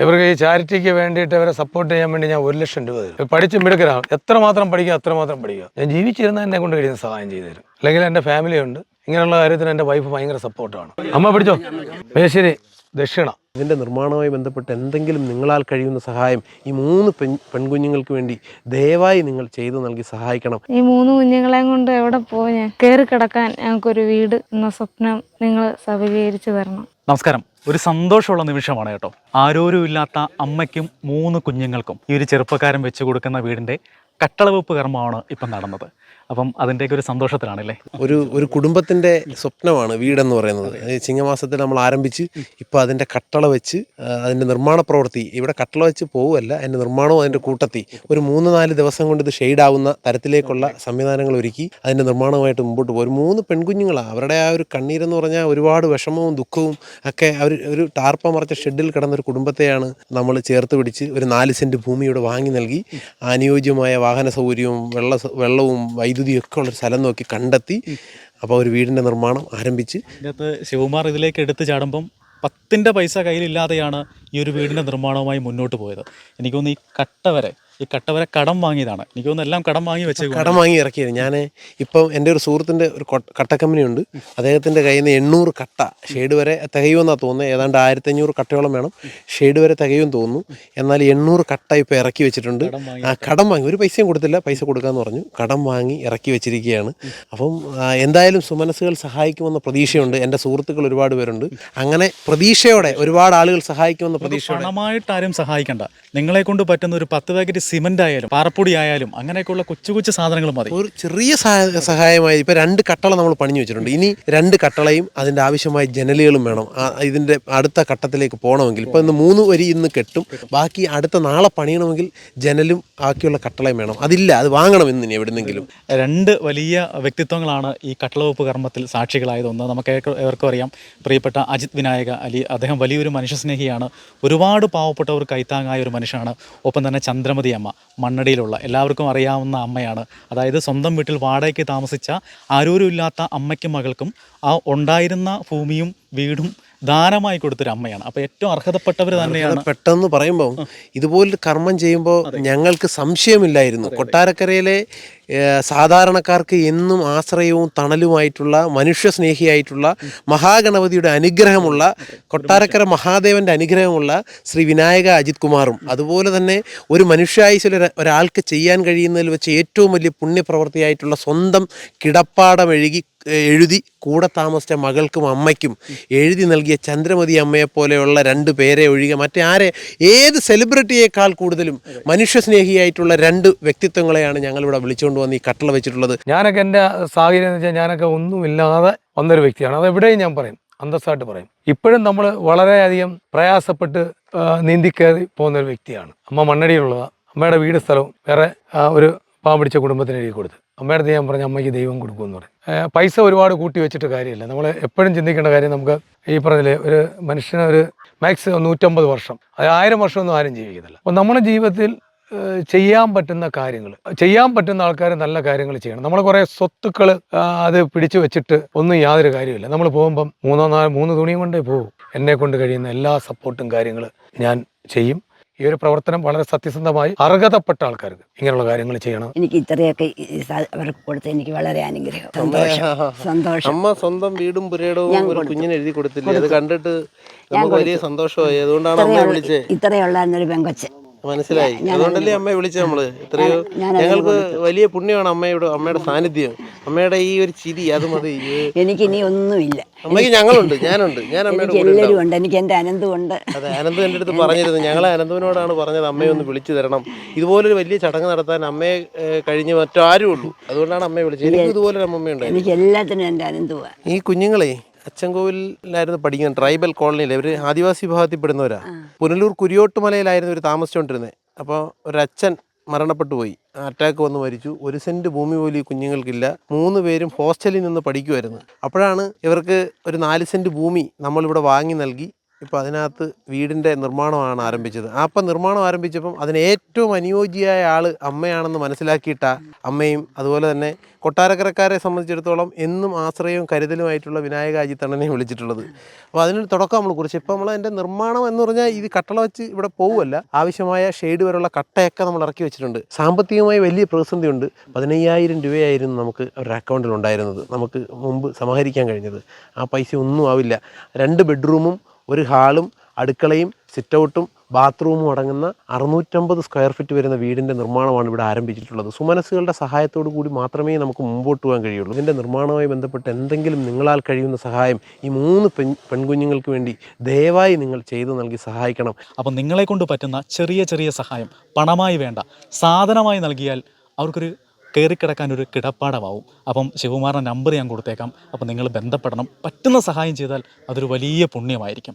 ഇവർക്ക് ഈ ചാരിറ്റിക്ക് വേണ്ടിയിട്ട് ഇവരെ സപ്പോർട്ട് ചെയ്യാൻ വേണ്ടി ഞാൻ ഒരു ലക്ഷം രൂപ തരും. പഠിച്ച് മിടുക്കരാണ് എത്രമാത്രം പഠിക്കുക അത്രമാത്രം പഠിക്കുക. ഞാൻ ജീവിച്ചിരുന്ന എന്നെ കൊണ്ട് കഴിയുന്ന സഹായം ചെയ്തു തരും. അല്ലെങ്കിൽ എന്റെ ഫാമിലി ഉണ്ട്. ഇങ്ങനെയുള്ള കാര്യത്തിന് എന്റെ വൈഫ് ഭയങ്കര സപ്പോർട്ടാണ് അമ്മ പിടിച്ചോ? മേശ്ശേരി ദക്ഷിണ. ഇതിന്റെ നിർമ്മാണവുമായി ബന്ധപ്പെട്ട് എന്തെങ്കിലും നിങ്ങളാൽ കഴിയുന്ന സഹായം ഈ മൂന്ന് പെൺ പെൺകുഞ്ഞുങ്ങൾക്ക് വേണ്ടി ദയവായി നിങ്ങൾ ചെയ്തു നൽകി സഹായിക്കണം. ഈ മൂന്ന് കുഞ്ഞുങ്ങളെ കൊണ്ട് എവിടെ പോയി ഞാൻ? കയറി കിടക്കാൻ ഞങ്ങൾക്കൊരു വീട് എന്ന സ്വപ്നം നിങ്ങൾ സഫലീകരിച്ചു തരണം. നമസ്കാരം. ഒരു സന്തോഷമുള്ള നിമിഷമാണ് കേട്ടോ. ആരോരും ഇല്ലാത്ത അമ്മയ്ക്കും മൂന്ന് കുഞ്ഞുങ്ങൾക്കും ഈ ഒരു ചെറുപ്പക്കാരൻ വെച്ച് കൊടുക്കുന്ന വീടിന്റെ കട്ടളവെപ്പ് കർമ്മമാണ് ഇപ്പം നടന്നത്. അപ്പം അതിന്റെയൊക്കെ ഒരു സന്തോഷത്തിലാണല്ലേ? ഒരു ഒരു കുടുംബത്തിന്റെ സ്വപ്നമാണ് വീടെന്ന് പറയുന്നത്. ചിങ്ങമാസത്തിൽ നമ്മൾ ആരംഭിച്ച് ഇപ്പോൾ അതിന്റെ കട്ടള വെച്ച് അതിന്റെ നിർമ്മാണ പ്രവൃത്തി ഇവിടെ കട്ടള വെച്ച് പോവുമല്ല അതിന്റെ നിർമ്മാണവും അതിന്റെ കൂട്ടത്തി. ഒരു മൂന്ന് നാല് ദിവസം കൊണ്ട് ഇത് ഷെയ്ഡാവുന്ന തരത്തിലേക്കുള്ള സംവിധാനങ്ങൾ ഒരുക്കി അതിന്റെ നിർമ്മാണവുമായിട്ട് മുമ്പോട്ട് പോകും ഒരു മൂന്ന് പെൺകുഞ്ഞുങ്ങളാണ് അവരുടെ ആ ഒരു കണ്ണീരെന്ന് പറഞ്ഞാൽ ഒരുപാട് വിഷമവും ദുഃഖവും ഒക്കെ അവർ ഒരു ടാർപ്പ മറച്ച ഷെഡിൽ കിടന്ന ഒരു കുടുംബത്തെയാണ് നമ്മൾ ചേർത്ത് പിടിച്ച് ഒരു നാല് സെന്റ് ഭൂമി ഇവിടെ വാങ്ങി നൽകി അനുയോജ്യമായ വാഹന സൗകര്യവും വെള്ള വെള്ളവും വൈദ്യുതിയും ഒക്കെ ഉള്ളൊരു സ്ഥലം നോക്കി കണ്ടെത്തി അപ്പോൾ ഒരു വീടിന്റെ നിർമ്മാണം ആരംഭിച്ച്. ഇതിനകത്ത് ശിവകുമാർ ഇതിലേക്ക് എടുത്തു ചാടുമ്പം പത്തിന്റെ പൈസ കയ്യിലില്ലാതെയാണ് ഈ ഒരു വീടിന്റെ നിർമ്മാണവുമായി മുന്നോട്ട് പോയത്. എനിക്ക് തോന്നുന്നു ഈ കട്ട വരെ ഈ കട്ടവരെ കടം വാങ്ങിയതാണ്. എനിക്ക് തോന്നുന്നു എല്ലാം കടം വാങ്ങി വെച്ചേ കടം വാങ്ങി ഇറക്കിയത്. ഞാൻ ഇപ്പം എന്റെ ഒരു സുഹൃത്തിന്റെ ഒരു കട്ട കമ്പനി ഉണ്ട് അദ്ദേഹത്തിന്റെ കയ്യിൽ നിന്ന് എണ്ണൂറ് കട്ട ഷെയ്ഡ് വരെ തികയുമെന്നാണ് തോന്നുന്നത് ഏതാണ്ട് ആയിരത്തി അഞ്ഞൂറ് കട്ടയോളം വേണം. ഷെയ്ഡ് വരെ തികയും തോന്നുന്നു. എന്നാൽ എണ്ണൂറ് കട്ട ഇപ്പോൾ ഇറക്കി വെച്ചിട്ടുണ്ട്. ആ കടം വാങ്ങി. ഒരു പൈസയും കൊടുത്തില്ല. പൈസ കൊടുക്കാമെന്ന് പറഞ്ഞു. കടം വാങ്ങി ഇറക്കി വെച്ചിരിക്കുകയാണ്. അപ്പം എന്തായാലും സുമനസ്സുകൾ സഹായിക്കുമെന്ന പ്രതീക്ഷയുണ്ട്. എന്റെ സുഹൃത്തുക്കൾ ഒരുപാട് പേരുണ്ട്. അങ്ങനെ പ്രതീക്ഷയോടെ ഒരുപാട് ആളുകൾ സഹായിക്കുമെന്ന പ്രതീക്ഷയോടെ പണമായിട്ട് ആരും സഹായിക്കണ്ട. നിങ്ങളെ കൊണ്ട് പറ്റുന്ന ഒരു പത്ത് പാക്കറ്റ് സിമന്റ് ആയാലും പാറപ്പൊടി ആയാലും അങ്ങനെയൊക്കെയുള്ള കൊച്ചു കൊച്ചു സാധനങ്ങൾ മതി. ഒരു ചെറിയ സഹായമായി ഇപ്പൊ രണ്ട് കട്ടള നമ്മൾ പണിഞ്ഞു വെച്ചിട്ടുണ്ട്. ഇനി രണ്ട് കട്ടളയും അതിന്റെ ആവശ്യമായ ജനലുകളും വേണം. ഇതിന്റെ അടുത്ത ഘട്ടത്തിലേക്ക് പോകണമെങ്കിൽ. ഇപ്പൊ ഇന്ന് മൂന്ന് വരി ഇന്ന് കെട്ടും. ബാക്കി അടുത്ത നാളെ പണിയണമെങ്കിൽ ജനലും ബാക്കിയുള്ള കട്ടളയും വേണം. അതില്ല അത് വാങ്ങണം ഇന്ന് ഇനി എവിടുന്നെങ്കിലും. രണ്ട് വലിയ വ്യക്തിത്വങ്ങളാണ് ഈ കട്ടളവെപ്പ് കർമ്മത്തിൽ സാക്ഷികളായത് ഒന്ന്. നമുക്ക് ഏവർക്കും അറിയാം. പ്രിയപ്പെട്ട അജിത് വിനായക അലി അദ്ദേഹം വലിയൊരു മനുഷ്യസ്നേഹിയാണ്. ഒരുപാട് പാവപ്പെട്ടവർ കൈത്താങ്ങായ ഒരു മനുഷ്യനാണ്. ഒപ്പം തന്നെ ചന്ദ്രമതി അമ്മ മണ്ണടിയിലുള്ള എല്ലാവർക്കും അറിയാവുന്ന അമ്മയാണ്. അതായത് സ്വന്തം വീട്ടിൽ വാടകയ്ക്ക് താമസിച്ച ആരോരുമില്ലാത്ത അമ്മയ്ക്കും മകൾക്കും ആ ഉണ്ടായിരുന്ന ഭൂമിയും വീടും ദാനമായി കൊടുത്തൊരു അമ്മയാണ്. അപ്പോൾ ഏറ്റവും അർഹതപ്പെട്ടവർ തന്നെയാണ്. പെട്ടെന്ന് പറയുമ്പോൾ ഇതുപോലൊരു കർമ്മം ചെയ്യുമ്പോൾ ഞങ്ങൾക്ക് സംശയമില്ലായിരുന്നു. കൊട്ടാരക്കരയിലെ സാധാരണക്കാർക്ക് എന്നും ആശ്രയവും തണലുമായിട്ടുള്ള മനുഷ്യസ്നേഹിയായിട്ടുള്ള മഹാഗണപതിയുടെ അനുഗ്രഹമുള്ള കൊട്ടാരക്കര മഹാദേവന്റെ അനുഗ്രഹമുള്ള ശ്രീ വിനായക അജിത് കുമാറും. അതുപോലെ തന്നെ ഒരു മനുഷ്യായുസിൽ ഒരു- ഒരാൾക്ക് ചെയ്യാൻ കഴിയുന്നതിൽ വെച്ച് ഏറ്റവും വലിയ പുണ്യപ്രവൃത്തിയായിട്ടുള്ള സ്വന്തം കിടപ്പാടം എഴുകി എഴുതി കൂടെ താമസിച്ച മകൾക്കും അമ്മയ്ക്കും എഴുതി നൽകിയ ചന്ദ്രമതി അമ്മയെ പോലെയുള്ള രണ്ട് പേരെ ഒഴികെ മറ്റേ ആരെ ഏത് സെലിബ്രിറ്റിയേക്കാൾ കൂടുതലും മനുഷ്യസ്നേഹിയായിട്ടുള്ള രണ്ട് വ്യക്തിത്വങ്ങളെയാണ് ഞങ്ങളിവിടെ വിളിച്ചുകൊണ്ട് വന്ന് ഈ കട്ടള വെച്ചിട്ടുള്ളത്. ഞാനൊക്കെ എന്റെ സാഹചര്യം എന്ന് വെച്ചാൽ ഞാനൊക്കെ ഒന്നുമില്ലാതെ വന്നൊരു വ്യക്തിയാണ്. അത് എവിടെയും ഞാൻ പറയും. അന്തസ്സായിട്ട് പറയും. ഇപ്പോഴും നമ്മൾ വളരെയധികം പ്രയാസപ്പെട്ട് നീന്തി കയറി പോകുന്ന ഒരു വ്യക്തിയാണ്. അമ്മ മണ്ണടിയിലുള്ളതാണ് അമ്മയുടെ വീട് സ്ഥലവും വേറെ ഒരു പാവം പിടിച്ച കുടുംബത്തിന് എഴുതി കൊടുത്ത്. അമ്മയുടെ ഞാൻ പറഞ്ഞു അമ്മയ്ക്ക് ദൈവം കൊടുക്കുമെന്ന് പറയും പൈസ ഒരുപാട് കൂട്ടി വെച്ചിട്ട് കാര്യമില്ല. നമ്മൾ എപ്പോഴും ചിന്തിക്കേണ്ട കാര്യം നമുക്ക് ഈ പറഞ്ഞില്ലേ ഒരു മനുഷ്യന് ഒരു മാക്സിമം നൂറ്റമ്പത് വർഷം. അത് ആയിരം വർഷമൊന്നും ആരും ജീവിക്കുന്നില്ല. അപ്പോൾ നമ്മുടെ ജീവിതത്തിൽ ചെയ്യാൻ പറ്റുന്ന കാര്യങ്ങൾ ചെയ്യാൻ പറ്റുന്ന ആൾക്കാർ നല്ല കാര്യങ്ങൾ ചെയ്യണം. നമ്മൾ കുറേ സ്വത്തുക്കൾ അത് പിടിച്ചു വെച്ചിട്ട് ഒന്നും യാതൊരു കാര്യമില്ല നമ്മൾ പോകുമ്പം മൂന്നോ നാല് മൂന്ന് തുണിയും കൊണ്ടേ പോകും. എന്നെ കൊണ്ട് കഴിയുന്ന എല്ലാ സപ്പോർട്ടും കാര്യങ്ങൾ ഞാൻ ചെയ്യും. ഈ ഒരു പ്രവർത്തനം വളരെ സത്യസന്ധമായി അർഹതപ്പെട്ട ആൾക്കാർക്ക് ഇങ്ങനെയുള്ള കാര്യങ്ങൾ ചെയ്യണം. എനിക്ക് ഇത്രയൊക്കെ അവർക്ക് കൊടുത്ത് എനിക്ക് വളരെ അനുഗ്രഹം. സന്തോഷം. അമ്മ സ്വന്തം വീടും പുരയിടവും ഒരു. കുഞ്ഞിനെ എഴുതി കൊടുത്തില്ലേ? അത് കണ്ടിട്ട് നമുക്ക് വലിയ. സന്തോഷമായി. അതുകൊണ്ടാണ് അമ്മയെ ഇത്രയുള്ള വിളിച്ചേ. ഒരു പെങ്കൊച്ച്. മനസ്സിലായി. അതുകൊണ്ടല്ലേ അമ്മയെ വിളിച്ചത് നമ്മൾ. ഇത്രയോ ഞങ്ങൾക്ക് വലിയ പുണ്യമാണ് അമ്മയുടെ അമ്മയുടെ സാന്നിധ്യം. അമ്മയുടെ ഈ ഒരു ചിരി അത് മതി. എനിക്ക് ഇനി ഒന്നുമില്ല. അമ്മയ്ക്ക് ഞങ്ങളുണ്ട് ഞാനുണ്ട്. ഞാൻ അമ്മയുടെ കൂടെ എല്ലാവരും ഉണ്ട്. എനിക്ക് എന്റെ അനന്തമുണ്ട് അതെ അനന്തു എന്റെ അടുത്ത് പറഞ്ഞിരുന്നു. ഞങ്ങളെ അനന്തുവിനോടാണ് പറഞ്ഞത് അമ്മയെ ഒന്ന് വിളിച്ചു തരണം. ഇതുപോലൊരു വലിയ ചടങ്ങ് നടത്താൻ അമ്മയെ കഴിഞ്ഞ് മറ്റാരും ഉള്ളൂ. അതുകൊണ്ടാണ് അമ്മയെ വിളിച്ചത്. എനിക്ക് ഇതുപോലെ അമ്മയുണ്ട്. എനിക്ക് എല്ലാത്തിനും എന്റെ അനന്തമാണ് ഈ കുഞ്ഞുങ്ങളെ അച്ചൻകോവിലായിരുന്നു പഠിക്കുന്നത് ട്രൈബൽ കോളനിയിൽ ഇവർ ആദിവാസി വിഭാഗത്തിൽ പെടുന്നവരാ. പുനലൂർ കുരിയോട്ടുമലയിലായിരുന്നു ഇവർ താമസിച്ചുകൊണ്ടിരുന്നത്. അപ്പോൾ ഒരച്ഛൻ മരണപ്പെട്ടു പോയി. അറ്റാക്ക് വന്ന് മരിച്ചു. ഒരു സെന്റ് ഭൂമി പോലും ഈ കുഞ്ഞുങ്ങൾക്കില്ല. മൂന്ന് പേരും ഹോസ്റ്റലിൽ നിന്ന് പഠിക്കുമായിരുന്നു അപ്പോഴാണ് ഇവർക്ക് ഒരു നാല് സെന്റ് ഭൂമി നമ്മളിവിടെ വാങ്ങി നൽകി. ഇപ്പോൾ അതിനകത്ത് വീടിന്റെ നിർമ്മാണമാണ് ആരംഭിച്ചത്. അപ്പം നിർമ്മാണം ആരംഭിച്ചപ്പം അതിന് ഏറ്റവും അനുയോജ്യയായ ആൾ അമ്മയാണെന്ന് മനസ്സിലാക്കിയിട്ട അമ്മയും അതുപോലെ തന്നെ കൊട്ടാരക്കരക്കാരെ സംബന്ധിച്ചിടത്തോളം എന്നും ആശ്രയവും കരുതലുമായിട്ടുള്ള വിനായക അജിത്തണ്ണനെ വിളിച്ചിട്ടുള്ളത്. അപ്പോൾ അതിനൊരു തുടക്കം നമ്മൾ കുറിച്ച്. ഇപ്പം നമ്മൾ അതിന്റെ നിർമ്മാണം എന്ന് പറഞ്ഞാൽ ഇത് കട്ടള വെച്ച് ഇവിടെ പോവുമല്ല ആവശ്യമായ ഷെയ്ഡ് വരെയുള്ള കട്ടയൊക്കെ നമ്മൾ ഇറക്കി വെച്ചിട്ടുണ്ട്. സാമ്പത്തികമായി വലിയ പ്രതിസന്ധിയുണ്ട് പതിനയ്യായിരം രൂപയായിരുന്നു നമുക്ക് ഒരു അക്കൗണ്ടിൽ ഉണ്ടായിരുന്നത്. നമുക്ക് മുമ്പ് സമാഹരിക്കാൻ കഴിഞ്ഞത്. ആ പൈസ ഒന്നും ആവില്ല. രണ്ട് ബെഡ്റൂമും ഒരു ഹാളും അടുക്കളയും സിറ്റൗട്ടും ബാത്റൂമും അടങ്ങുന്ന അറുന്നൂറ്റമ്പത് സ്ക്വയർ ഫീറ്റ് വരുന്ന വീടിന്റെ നിർമ്മാണമാണ് ഇവിടെ ആരംഭിച്ചിട്ടുള്ളത്. സുമനസ്സുകളുടെ സഹായത്തോടു കൂടി മാത്രമേ നമുക്ക് മുമ്പോട്ട് പോകാൻ കഴിയുള്ളൂ. ഇതിന്റെ നിർമ്മാണവുമായി ബന്ധപ്പെട്ട് എന്തെങ്കിലും നിങ്ങളാൽ കഴിയുന്ന സഹായം ഈ മൂന്ന് പെൺ പെൺകുഞ്ഞുങ്ങൾക്ക് വേണ്ടി ദയവായി നിങ്ങൾ ചെയ്തു നൽകി സഹായിക്കണം. അപ്പം നിങ്ങളെ കൊണ്ട് പറ്റുന്ന ചെറിയ ചെറിയ സഹായം പണമായി വേണ്ട. സാധനമായി നൽകിയാൽ അവർക്കൊരു കയറിക്കിടക്കാൻ ഒരു കിടപ്പാടമാവും. അപ്പം ശിവകുമാറിന്റെ നമ്പർ ഞാൻ കൊടുത്തേക്കാം. അപ്പം നിങ്ങൾ ബന്ധപ്പെടണം. പറ്റുന്ന സഹായം ചെയ്താൽ അതൊരു വലിയ പുണ്യമായിരിക്കും.